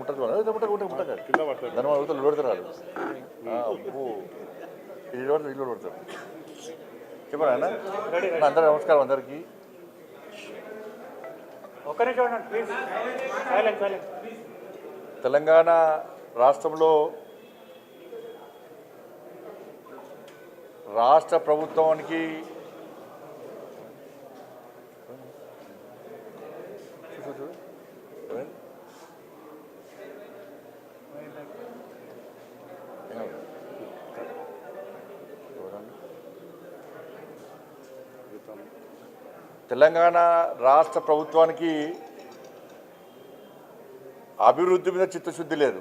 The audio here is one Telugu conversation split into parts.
ముట్టదు కింద పడతాడు. దాని పెడతారు వాళ్ళు. ఇల్లు పడతారు ఇల్లు పెడతారు చెప్పరా అన్న? అందరూ నమస్కారం అందరికీ. తెలంగాణ రాష్ట్రంలో రాష్ట్ర ప్రభుత్వానికి చూడు, చూడు. ఏమైంది? ఏమైంది? ఎవరన్నా? తెలంగాణ రాష్ట్ర ప్రభుత్వానికి అభివృద్ధి మీద చిత్తశుద్ధి లేదు.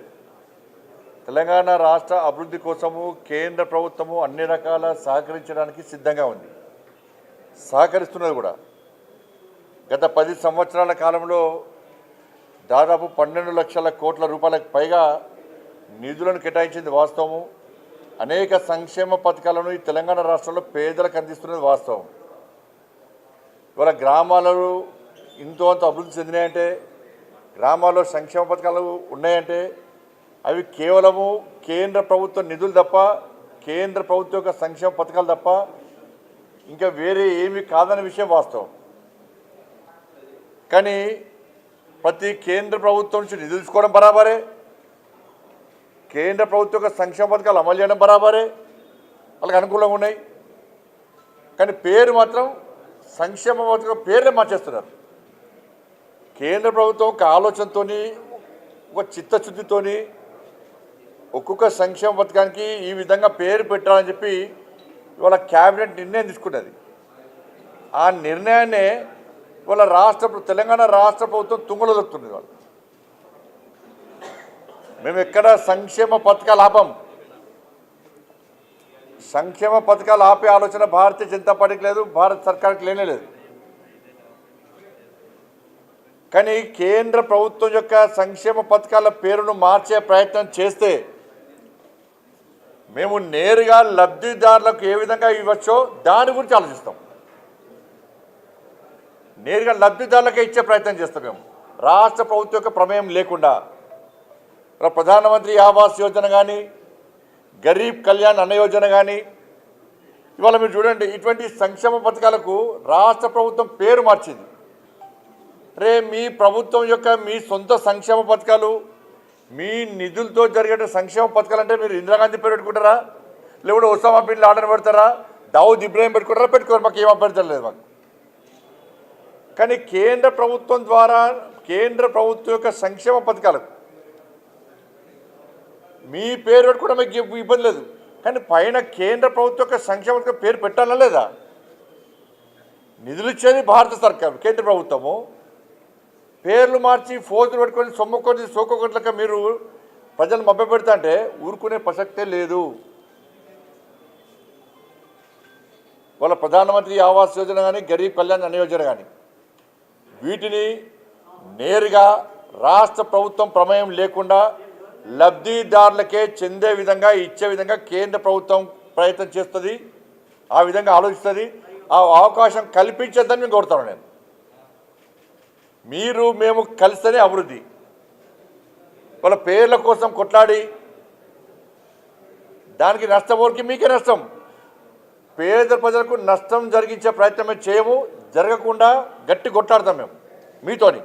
తెలంగాణ రాష్ట్ర అభివృద్ధి కోసము కేంద్ర ప్రభుత్వము అన్ని రకాల సహకరించడానికి సిద్ధంగా ఉంది. సహకరిస్తున్నది కూడా. గత పది సంవత్సరాల కాలంలో దాదాపు పన్నెండు లక్షల కోట్ల రూపాయలకు పైగా నిధులను కేటాయించింది వాస్తవము. అనేక సంక్షేమ పథకాలను ఈ తెలంగాణ రాష్ట్రంలో పేదలకు అందిస్తున్నది వాస్తవం. ఇవాళ గ్రామాలలో ఇంతో అంత అభివృద్ధి చెందినాయంటే గ్రామాల్లో సంక్షేమ పథకాలు ఉన్నాయంటే అవి కేవలము కేంద్ర ప్రభుత్వ నిధులు తప్ప కేంద్ర ప్రభుత్వం యొక్క సంక్షేమ పథకాలు తప్ప ఇంకా వేరే ఏమీ కాదనే విషయం వాస్తవం. కానీ ప్రతి కేంద్ర ప్రభుత్వం నుంచి నిధులు తీసుకోవడం బరాబరే కేంద్ర ప్రభుత్వం యొక్క సంక్షేమ పథకాలు అమలు చేయడం బరాబరే వాళ్ళకి అనుకూలంగా ఉన్నాయి. కానీ పేరు మాత్రం సంక్షేమ పథకం పేరునే మార్చేస్తున్నారు. కేంద్ర ప్రభుత్వం ఒక ఆలోచనతోని ఒక చిత్తశుద్ధితోని ఒక్కొక్క సంక్షేమ పథకానికి ఈ విధంగా పేరు పెట్టాలని చెప్పి ఇవాళ క్యాబినెట్ నిర్ణయం తీసుకున్నది. ఆ నిర్ణయాన్నే ఇవాళ రాష్ట్ర తెలంగాణ రాష్ట్ర ప్రభుత్వం తుంగలో దొరుకుతుంది వాళ్ళు మేము ఎక్కడ సంక్షేమ పథకాలు లాభం సంక్షేమ పథకాలు ఆపే ఆలోచన భారతీయ జనతా పార్టీకి లేదు భారత సర్కార్కి లేనే లేదు. కానీ కేంద్ర ప్రభుత్వం యొక్క సంక్షేమ పథకాల పేరును మార్చే ప్రయత్నం చేస్తే మేము నేరుగా లబ్ధిదారులకు ఏ విధంగా ఇవ్వచ్చో దాని గురించి ఆలోచిస్తాం. నేరుగా లబ్ధిదారులకే ఇచ్చే ప్రయత్నం చేస్తాం మేము. రాష్ట్ర ప్రభుత్వం యొక్క ప్రమేయం లేకుండా. ప్రధానమంత్రి ఆవాస్ యోజన కానీ గరీబ్ కళ్యాణ్ అన్న యోజన కానీ ఇవాళ మీరు చూడండి ఇటువంటి సంక్షేమ పథకాలకు రాష్ట్ర ప్రభుత్వం పేరు మార్చింది. రే మీ ప్రభుత్వం యొక్క మీ సొంత సంక్షేమ పథకాలు మీ నిధులతో జరిగే సంక్షేమ పథకాలు అంటే మీరు ఇందిరాగాంధీ పేరు పెట్టుకుంటారా? లేకుంటే ఒసామా బిన్ లాడన్ పెడతారా? దావుద్ ఇబ్రాహిం పెట్టుకుంటారా? పెట్టుకోరు మాకు ఏం అభ్యర్థం లేదు మాకు. కానీ కేంద్ర ప్రభుత్వం ద్వారా కేంద్ర ప్రభుత్వం యొక్క సంక్షేమ పథకాలు మీ పేరు పెట్టుకోవడం మీకు ఇబ్బంది లేదు. కానీ పైన కేంద్ర ప్రభుత్వం యొక్క సంక్షేమ పేరు పెట్టాలా లేదా? నిధులు ఇచ్చేది భారత సర్కార్ కేంద్ర ప్రభుత్వము. పేర్లు మార్చి ఫోజులు పెట్టుకొని సొమ్ముకొని సోకొకట్లక మీరు ప్రజలు మభ్య పెడతా అంటే ఊరుకునే ప్రసక్తే లేదు. వాళ్ళ ప్రధానమంత్రి ఆవాస్ యోజన కానీ గరీబ్ కళ్యాణ్ అన్న యోజన కానీ వీటిని నేరుగా రాష్ట్ర ప్రభుత్వం ప్రమేయం లేకుండా లబ్ధిదారులకే చెందే విధంగా ఇచ్చే విధంగా కేంద్ర ప్రభుత్వం ప్రయత్నం చేస్తుంది ఆ విధంగా ఆలోచిస్తుంది. ఆ అవకాశం కల్పించద్దని మేము కోరుతాను నేను. మీరు మేము కలిస్తేనే అభివృద్ధి. వాళ్ళ పేర్ల కోసం కొట్లాడి దానికి నష్టపోరికి మీకే నష్టం. పేద ప్రజలకు నష్టం జరిగించే ప్రయత్నం చేయము జరగకుండా గట్టి కొట్లాడతాం మేము మీతోని.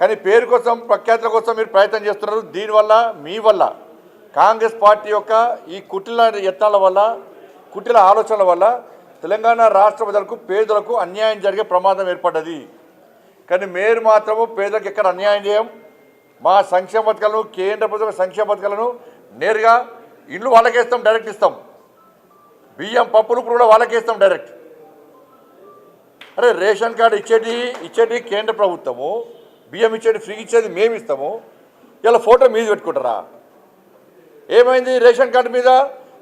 కానీ పేరు కోసం ప్రఖ్యాతుల కోసం మీరు ప్రయత్నం చేస్తున్నారు. దీనివల్ల మీ వల్ల కాంగ్రెస్ పార్టీ యొక్క ఈ కుటిల యత్నాల వల్ల కుటిల ఆలోచనల వల్ల తెలంగాణ రాష్ట్ర ప్రజలకు పేదలకు అన్యాయం జరిగే ప్రమాదం ఏర్పడ్డది. కానీ మీరు మాత్రము పేదలకు ఎక్కడ అన్యాయం చేయం? మా సంక్షేమ పథకాలను కేంద్ర ప్రభుత్వ సంక్షేమ పథకాలను నేరుగా ఇల్లు వాళ్ళకేస్తాం డైరెక్ట్ ఇస్తాం. బియ్యం పప్పులు కూడా వాళ్ళకేస్తాం డైరెక్ట్. అరే రేషన్ కార్డు ఇచ్చేది ఇచ్చేది కేంద్ర ప్రభుత్వము. బియ్యం ఇచ్చేది ఫ్రీ ఇచ్చేది మేము ఇస్తాము. ఇలా ఫోటో మీద పెట్టుకుంటారా? ఏమైంది రేషన్ కార్డు మీద?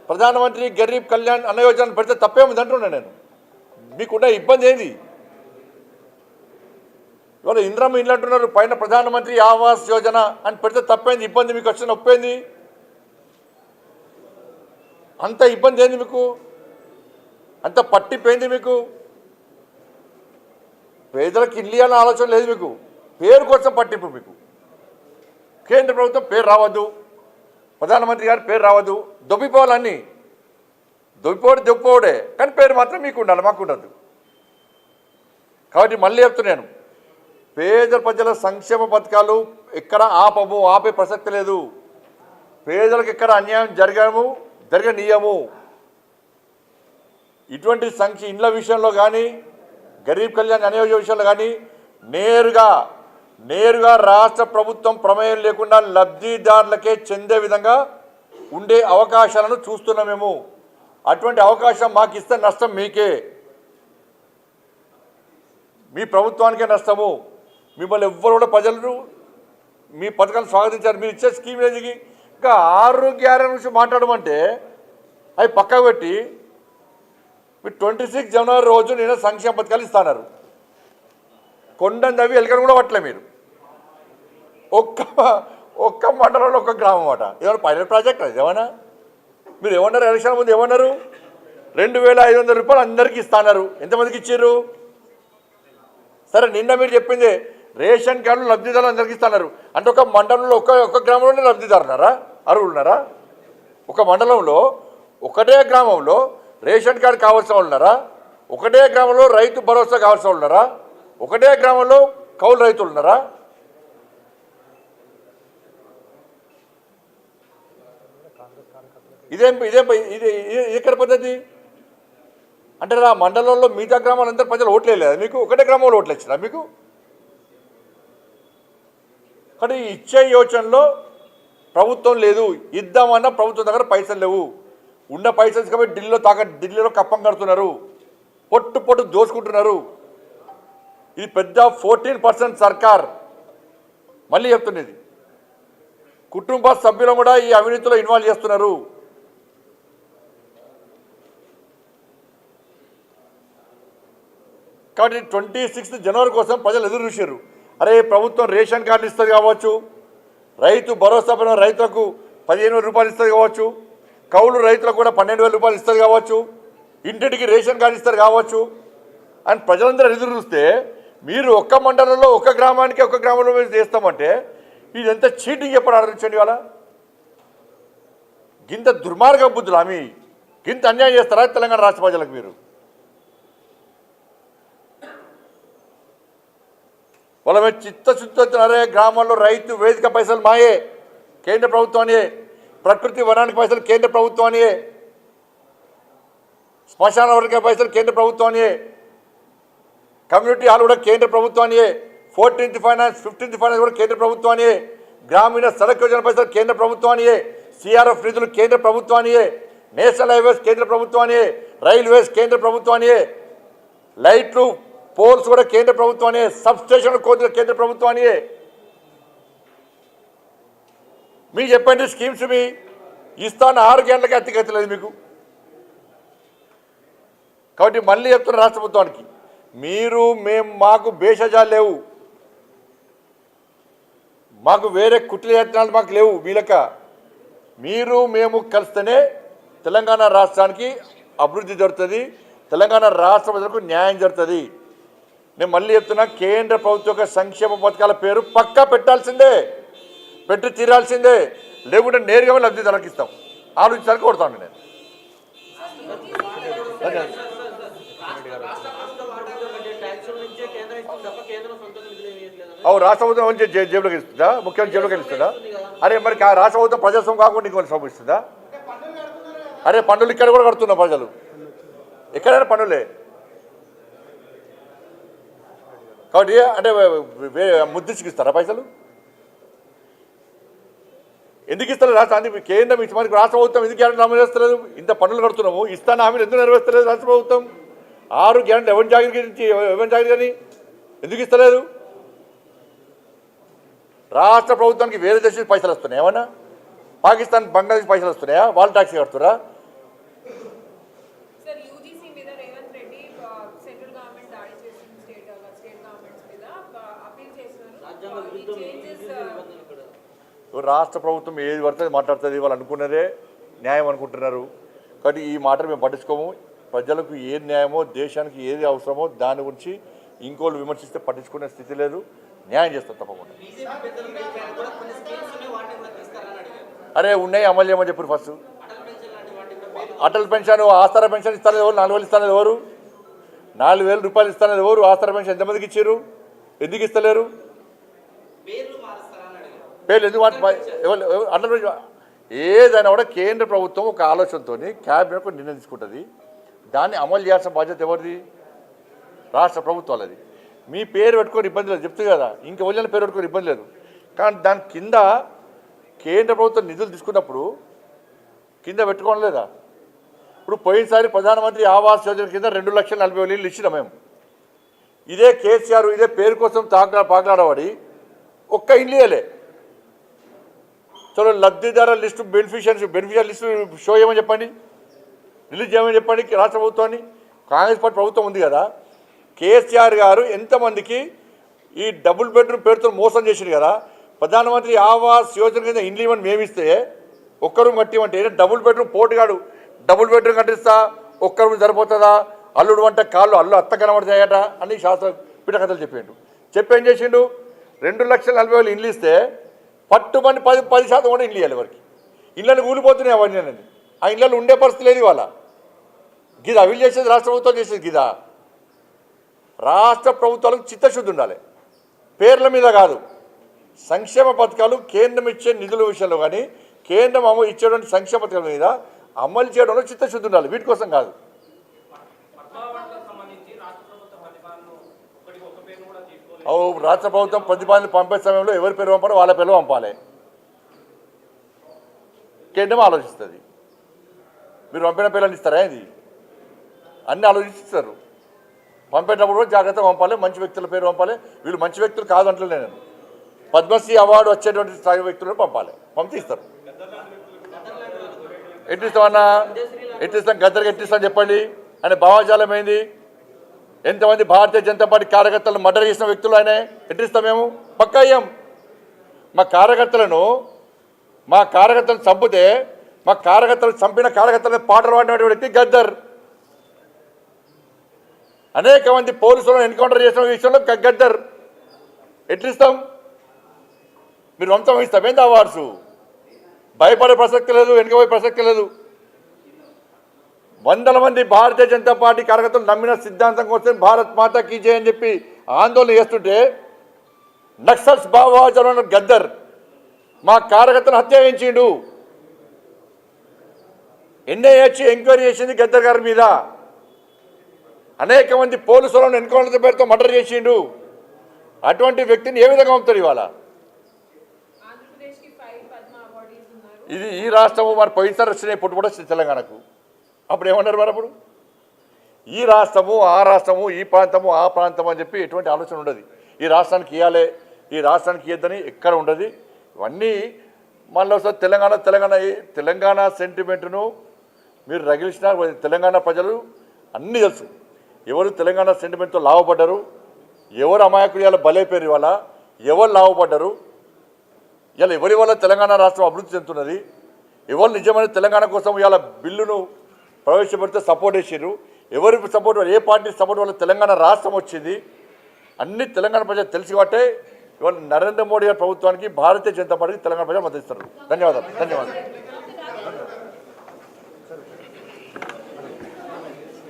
ప్రధానమంత్రి గరీబ్ కళ్యాణ్ అన్న యోజన పెడితే తప్పేముంది అంటున్నా నేను. మీకున్న ఇబ్బంది ఏంది? ఇవాళ ఇంద్రమ్మ ఇల్లు అంటున్నారు పైన ప్రధానమంత్రి ఆవాస్ యోజన అని పెడితే తప్పైంది? ఇబ్బంది మీకు వచ్చిన ఒప్పైంది అంత ఇబ్బంది ఏంది మీకు? అంత పట్టిపోయింది మీకు? పేదలకు ఇల్లు అనే ఆలోచన లేదు మీకు. పేరు కోసం పట్టింపు మీకు. కేంద్ర ప్రభుత్వం పేరు రావద్దు. ప్రధానమంత్రి గారి పేరు రావద్దు. దొబ్బిపోవాలన్నీ. దొబ్బిపోడు దొబ్బిపోవడే. కానీ పేరు మాత్రం మీకు ఉండాలి మాకు ఉండదు కాబట్టి మళ్ళీ చెప్తున్నాను. పేద ప్రజల సంక్షేమ పథకాలు ఎక్కడ ఆపము ఆపే ప్రసక్తి లేదు. పేదలకు ఎక్కడ అన్యాయం జరగము జరగనీయము. ఇటువంటి సంక్ష ఇండ్ల విషయంలో కానీ గరీబ్ కళ్యాణ్ అనే విషయంలో కానీ నేరుగా నేరుగా రాష్ట్ర ప్రభుత్వం ప్రమేయం లేకుండా లబ్ధిదారులకే చెందే విధంగా ఉండే అవకాశాలను చూస్తున్నాం మేము. అటువంటి అవకాశం మాకు ఇస్తే నష్టం మీకే. మీ ప్రభుత్వానికే నష్టము. మిమ్మల్ని ఎవ్వరు కూడా ప్రజలు మీ పథకాలు స్వాగతించారు. మీరు ఇచ్చే స్కీమ్ ఏది? ఇంకా ఆరోగ్యాల గురించి మాట్లాడమంటే అవి పక్కకు పెట్టి మీరు ట్వంటీ సిక్స్ జనవరి రోజు నేను సంక్షేమ పథకాలు ఇస్తాన్నారు. కొండని తవ్వి ఎలకని కూడా పట్టలే మీరు. ఒక్క ఒక్క మండలంలో ఒక్క గ్రామం అట. ఏమన్నా పైలట్ ప్రాజెక్ట్ అది ఏమన్నా? మీరు ఏమన్నారు? ఎలక్షన్ ముందు ఏమన్నారు? రెండు వేల ఐదు వందల రూపాయలు అందరికీ ఇస్తాన్నారు. ఎంతమందికి ఇచ్చారు సరే నిన్న మీరు చెప్పింది రేషన్ కార్డులు లబ్ధిదారులు అందరికీ ఇస్తున్నారు. అంటే ఒక మండలంలో ఒక ఒక గ్రామంలోనే లబ్ధిదారు ఉన్నారా ఉన్నారా ఒక మండలంలో ఒకటే గ్రామంలో రేషన్ కార్డు కావాల్సిన వాళ్ళు ఉన్నారా ఒకటే గ్రామంలో రైతు భరోసా కావాల్సిన వాళ్ళు ఉన్నారా ఒకటే గ్రామంలో కౌలు రైతులు ఇదేం ఇదేం ఇది ఎక్కడ పద్ధతి? అంటే ఆ మండలంలో మిగతా గ్రామాలందరూ ప్రజలు ఓట్లేదు మీకు ఒకటే గ్రామంలో ఓట్లు వచ్చినా మీకు? కానీ ఇచ్చే యోచనలో ప్రభుత్వం లేదు. ఇద్దామన్నా ప్రభుత్వం దగ్గర పైసలు లేవు. ఉన్న పైసలు కాబట్టి ఢిల్లీలో తాక ఢిల్లీలో కప్పం కడుతున్నారు. పొట్టు పొట్టు దోచుకుంటున్నారు ఇది పెద్ద ఫోర్టీన్ పర్సెంట్ సర్కార్. మళ్ళీ చెప్తున్నది. కుటుంబ సభ్యులను కూడా ఈ అవినీతిలో ఇన్వాల్వ్ చేస్తున్నారు. కాబట్టి ట్వంటీ సిక్స్త్ జనవరి కోసం ప్రజలు ఎదురు చూశారు. అరే ప్రభుత్వం రేషన్ కార్డులు ఇస్తుంది కావచ్చు రైతు భరోసా పైన రైతులకు పదిహేను వేల రూపాయలు ఇస్తుంది కావచ్చు కౌలు రైతులకు కూడా పన్నెండు వేల రూపాయలు ఇస్తుంది కావచ్చు ఇంటింటికి రేషన్ కార్డు ఇస్తారు కావచ్చు. అని ప్రజలందరూ ఎదురు చూస్తే మీరు ఒక్క మండలంలో ఒక్క గ్రామానికి ఒక్క గ్రామంలో మీరు చేస్తామంటే ఇది ఎంత చీటింగ్ చెప్పడం ఆలోచించండి ఇవాళ. గింత దుర్మార్గ బుద్ధులు ఆమె. గింత అన్యాయం చేస్తారా తెలంగాణ రాష్ట్ర ప్రజలకు మీరు? వాళ్ళ మీద చిత్తశుద్ధి అరే గ్రామాల్లో రైతు వేదిక పైసలు మాయే. కేంద్ర ప్రభుత్వానియే ప్రకృతి వనానికి పైసలు కేంద్ర ప్రభుత్వానియే శ్మశాన వర్గ పైసలు కేంద్ర ప్రభుత్వానియే కమ్యూనిటీ హాల్ కూడా కేంద్ర ప్రభుత్వానియే ఫోర్టీన్త్ ఫైనాన్స్ ఫిఫ్టీన్త్ ఫైనాన్స్ కూడా కేంద్ర ప్రభుత్వానియే గ్రామీణ సడక్ యోజన పైసలు కేంద్ర ప్రభుత్వానియే సిఆర్ఎఫ్ నిధులు కేంద్ర ప్రభుత్వానియే నేషనల్ హైవేస్ కేంద్ర ప్రభుత్వానియే రైల్వేస్ కేంద్ర ప్రభుత్వానియే లైట్లు పోల్స్ కూడా కేంద్ర ప్రభుత్వాన్ని సబ్ స్టేషన్ కోతులు కేంద్ర ప్రభుత్వానియే మీకు చెప్పండి స్కీమ్స్ మీ ఇస్తాను ఆరు గంటలకి అతిగత లేదు మీకు. కాబట్టి మళ్ళీ చెప్తున్న రాష్ట్ర ప్రభుత్వానికి మీరు మేము మాకు భేషజాలు లేవు. మాకు వేరే కుట్ల యత్నాలు మాకు లేవు వీలక. మీరు మేము కలిస్తేనే తెలంగాణ రాష్ట్రానికి అభివృద్ధి జరుగుతుంది తెలంగాణ రాష్ట్ర ప్రజలకు న్యాయం జరుగుతుంది. నేను మళ్ళీ చెప్తున్నా కేంద్ర ప్రభుత్వ సంక్షేమ పథకాల పేరు పక్కా పెట్టాల్సిందే. పెట్టి తీరాల్సిందే. లేకుంటే నేరుగా లబ్ధిదారులకు ఇస్తాం. ఆలోచించడానికి కొడతాను నేను. అవు రాష్ట్ర ప్రభుత్వం జే- జేబులోకి ఇస్తుందా? ముఖ్యమంత్రి జేబులోకి ఇస్తుందా? అరే మరి రాష్ట్ర ప్రభుత్వం ప్రజాస్వామ్యం కాకుండా ఇంకొన్ని సొమ్ము ఇస్తుందా? అరే పన్నులు ఇక్కడ కూడా కడుతున్నా ప్రజలు. ఎక్కడైనా పన్నులే. కాబట్టి అంటే ముద్దించుకు ఇస్తారా పైసలు? ఎందుకు ఇస్తారు రాష్ట్రానికి కేంద్రం ఇచ్చి మనకి రాష్ట్ర ప్రభుత్వం ఎందుకు గ్యారెంటీ అమలు చేస్తలేదు? ఇంత పనులు కడుతున్నాము ఇస్తాను హామీలు ఎందుకు నెరవేర్చలేదు రాష్ట్ర ప్రభుత్వం? ఆరు గ్యారెంటీ ఎవరి జాగ్రత్త గురించి ఎవరి జాగ్రత్తని కానీ ఎందుకు ఇస్తలేదు? రాష్ట్ర ప్రభుత్వానికి వేరే దేశం పైసలు వస్తున్నాయి ఏమన్నా? పాకిస్తాన్ బంగ్లాదేశ్ పైసలు వస్తున్నాయా? వాళ్ళు ట్యాక్సీ కడుతురా సార్ యూజీసీ మీద రేవంత్ రెడ్డి ఆ, సెంట్రల్ గవర్నమెంట్ దాడి చేసింది స్టేట్ స్టేట్ గవర్నమెంట్స్ మీద ఆ, అప్పీల్ చేస్తున్నారు రాజ్యాంగ ఆ, ఈ విరుద్ధం చేంజెస్ నిబంధనలు ఇక్కడ రాష్ట్ర ప్రభుత్వం ఏది పడుతుంది మాట్లాడుతుంది వాళ్ళు అనుకున్నదే న్యాయం అనుకుంటున్నారు. కాబట్టి ఈ మాటలు మేము పట్టించుకోము. ప్రజలకు ఏది న్యాయమో దేశానికి ఏది అవసరమో దాని గురించి ఇంకోళ్ళు విమర్శిస్తే పట్టించుకునే స్థితి లేదు. న్యాయం చేస్తారు తప్పకుండా. అరే ఉన్నాయి అమలు చేయమని చెప్పారు ఫస్ట్ అటల్ పెన్షన్ ఆస్తార పెన్షన్ ఇస్తాను ఎవరు? నాలుగు వేలు ఇస్తాను ఎవరు? నాలుగు వేల రూపాయలు ఇస్తానే ఎవరు? ఆస్తార పెన్షన్ ఎంతమందికి ఇచ్చారు? ఎందుకు ఇస్తలేరు? పేర్లు ఎందుకు వాటి ఎవరు ఏదైనా కూడా కేంద్ర ప్రభుత్వం ఒక ఆలోచనతో క్యాబినెట్ నిర్ణయం తీసుకుంటుంది. దాన్ని అమలు చేయాల్సిన బాధ్యత ఎవరిది? రాష్ట్ర ప్రభుత్వాలది. మీ పేరు పెట్టుకొని ఇబ్బంది లేదు చెప్తుంది కదా. ఇంక వెళ్ళిన పేరు పెట్టుకొని ఇబ్బంది లేదు. కానీ దాని కింద కేంద్ర ప్రభుత్వం నిధులు తీసుకున్నప్పుడు కింద పెట్టుకోవడం లేదా? ఇప్పుడు పోయినసారి ప్రధానమంత్రి ఆవాస్ యోజన కింద రెండు లక్షల నలభై వేలు ఇల్లు ఇచ్చినాం మేము. ఇదే కేసీఆర్ ఇదే పేరు కోసం తాకడా పాకలాడబడి ఒక్క ఇల్లు ఇవ్వలే చలో లబ్ధిదారుల list beneficiaries beneficiary list show చేయమని చెప్పండి? రిలీజ్ చేయమని చెప్పండి రాష్ట్ర ప్రభుత్వాన్ని? కాంగ్రెస్ పార్టీ ప్రభుత్వం ఉంది కదా. కేసీఆర్ గారు ఎంతమందికి ఈ డబుల్ బెడ్రూమ్ పేరుతో మోసం చేసిండు కదా. ప్రధానమంత్రి ఆవాస్ యోజన కింద ఇండ్లు ఇవ్వని మేమిస్తే ఒక్క రూమ్ కట్టిమంటే డబుల్ బెడ్రూమ్ పోటుగాడు డబుల్ బెడ్రూమ్ కట్టిస్తా ఒక్క రూమ్ సరిపోతుందా? అల్లుడు అంటే కాళ్ళు అల్లు అత్త కనబడతాయట అని శాస్త్ర పిటకథలు చెప్పిండు. చెప్పేం చేసిండు? రెండు లక్షల నలభై వేలు ఇండ్లు ఇస్తే పట్టుమని పది పది శాతం కూడా ఇండ్లు ఇవ్వాలి వారికి ఇళ్ళని కూలిపోతున్నాయి అవన్నీ అనేది. ఆ ఇళ్ళలో ఉండే పరిస్థితి లేదు ఇవాళ. గిదా వీళ్ళు చేసేది రాష్ట్ర ప్రభుత్వం చేసేది గిదా. రాష్ట్ర ప్రభుత్వాలకు చిత్తశుద్ధి ఉండాలి. పేర్ల మీద కాదు. సంక్షేమ పథకాలు కేంద్రం ఇచ్చే నిధుల విషయంలో కానీ కేంద్రం అమలు ఇచ్చేటువంటి సంక్షేమ పథకాల మీద అమలు చేయడంలో చిత్తశుద్ధి ఉండాలి. వీటి కోసం కాదు. రాష్ట్ర ప్రభుత్వం ప్రతిపాదన పంపే సమయంలో ఎవరి పేరు పంపాలో వాళ్ళ పేరు పంపాలి. కేంద్రం ఆలోచిస్తుంది. మీరు పంపిన పేర్లను ఇస్తారా ఇది అన్ని ఆలోచిస్తారు. పంపేటప్పుడు కూడా జాగ్రత్తగా పంపాలి మంచి వ్యక్తుల పేరు పంపాలి. వీళ్ళు మంచి వ్యక్తులు కాదంటలే నేను. పద్మశ్రీ అవార్డు వచ్చేటువంటి స్థాయి వ్యక్తులను పంపాలి. పంపిస్తారు ఎట్టిస్తామన్నా ఎట్టిస్తాం గద్దరికి ఎట్టిస్తాం? చెప్పండి? అనే భావజాలం ఏంది? ఎంతమంది భారతీయ జనతా పార్టీ కార్యకర్తలను మర్డర్ చేసిన వ్యక్తులు ఆయన? ఎట్టిస్తాం మేము? పక్క అయ్యాం. మా కార్యకర్తలను మా కార్యకర్తలను చంపితే మా కార్యకర్తలు చంపిన కార్యకర్తలను పాటలు పాడినటువంటి వ్యక్తి గద్దర్. అనేక మంది పోలీసులను ఎన్కౌంటర్ చేసిన విషయంలో గద్దర్. ఎట్లిస్తాం మీరు వంశం ఇస్తాం. ఏంది అవార్డ్స్ భయపడే ప్రసక్తి లేదు వెనుకపోయే ప్రసక్తి లేదు. వందల మంది భారతీయ జనతా పార్టీ కార్యకర్తలు నమ్మిన సిద్ధాంతం కోసం భారత్ మాతా కీ జై అని చెప్పి ఆందోళన చేస్తుంటే నక్సల్స్ భావాచరణ గద్దర్ మా కార్యకర్తను హత్య చేయించిండు. ఎన్ఐహెచ్ ఎంక్వైరీ చేసింది గద్దర్ గారి మీద. అనేక మంది పోలీసులను ఎన్కౌంటర్ పేరుతో మర్డర్ చేసిండు. అటువంటి వ్యక్తిని ఏ విధంగా పంపుతారు ఇవాళ? ఇది ఈ రాష్ట్రము మరి పోయినసారి వచ్చినాయి పుట్టు కూడా వచ్చింది తెలంగాణకు. అప్పుడు ఏమన్నారు మరి అప్పుడు? ఈ రాష్ట్రము ఆ రాష్ట్రము ఈ ప్రాంతము ఆ ప్రాంతం అని చెప్పి ఎటువంటి ఆలోచన ఉండదు. ఈ రాష్ట్రానికి ఇవ్వాలి ఈ రాష్ట్రానికి ఇవ్వద్దని ఎక్కడ ఉండదు. ఇవన్నీ మళ్ళీ ఒకసారి తెలంగాణ తెలంగాణ తెలంగాణ సెంటిమెంట్ను మీరు రగిలిసిన తెలంగాణ ప్రజలు అన్నీ తెలుసు. ఎవరు తెలంగాణ సెంటిమెంట్తో లాభపడ్డారు ఎవరు అమాయకులు ఇవాళ బలైపోయారు ఇవాళ ఎవరు లాభపడ్డారు ఇలా ఎవరి వల్ల తెలంగాణ రాష్ట్రం అభివృద్ధి చెందుతున్నది ఎవరు నిజమైన తెలంగాణ కోసం ఇవాళ బిల్లును ప్రవేశపెడితే సపోర్ట్ చేసారు ఎవరి సపోర్ట్ ఏ పార్టీ సపోర్ట్ వల్ల తెలంగాణ రాష్ట్రం వచ్చింది? అన్ని తెలంగాణ ప్రజలు తెలిసి కాబట్టే ఇవాళ నరేంద్ర మోడీ గారి ప్రభుత్వానికి భారతీయ జనతా పార్టీకి తెలంగాణ ప్రజలు మద్దతిస్తారు ధన్యవాదాలు. ధన్యవాదాలు.